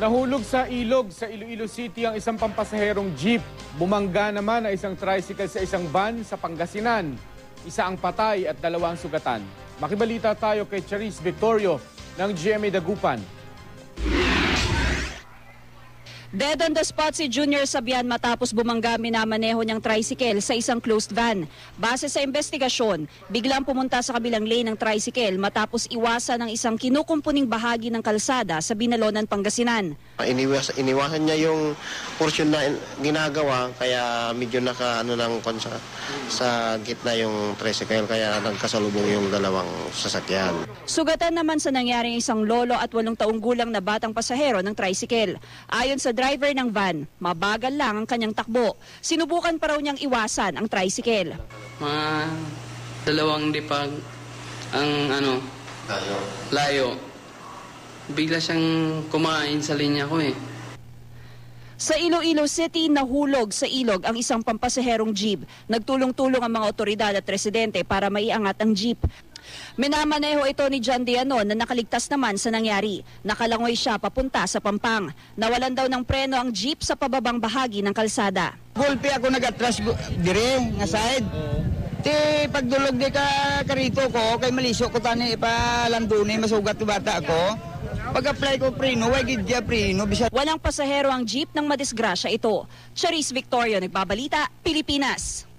Nahulog sa ilog sa Iloilo City ang isang pampasaherong jeep. Bumangga naman ang isang tricycle sa isang van sa Pangasinan. Isa ang patay at dalawang sugatan. Makibalita tayo kay Charis Victorio ng GMA Dagupan. Dead on the spot si Junior Sabian matapos bumangga minamaneho niyang tricycle sa isang closed van. Base sa investigasyon, biglang pumunta sa kabilang lane ng tricycle matapos iwasan ng isang kinukumpuning bahagi ng kalsada sa Binalonan, Pangasinan. Iniwas, iniwasan niya yung portion na in- ginagawa kaya medyo naka ano lang kon sa, sa gitna yung tricycle kaya nagkasalubong yung dalawang sasakyan. Sugatan naman sa nangyaring isang lolo at walong taong gulang na batang pasahero ng tricycle. Ayon sa driver ng van, mabagal lang ang kanyang takbo. Sinubukan pa raw niyang iwasan ang tricycle. Mga dalawang dipag ang ano, layo. Bigla siyang kumain sa linya ko eh. Sa Iloilo City, nahulog sa ilog ang isang pampasaherong jeep. Nagtulong-tulong ang mga otoridad at residente para maiangat ang jeep. Minamaneho ito ni John Dianon na nakaligtas naman sa nangyari. Nakalangoy siya papunta sa Pampang. Nawalan daw ng preno ang jeep sa pababang bahagi ng kalsada. Gulpi ako nag-atras dire nga side. Ti pagdulog di ka karito ko kay malisyo ko tani ipalanduni masugat bata ko. Pag-apply ko prino, way gidya prino bisa Walang pasahero ang jeep nang madisgrasya ito. Charis Victorio, Nagbabalita, Pilipinas.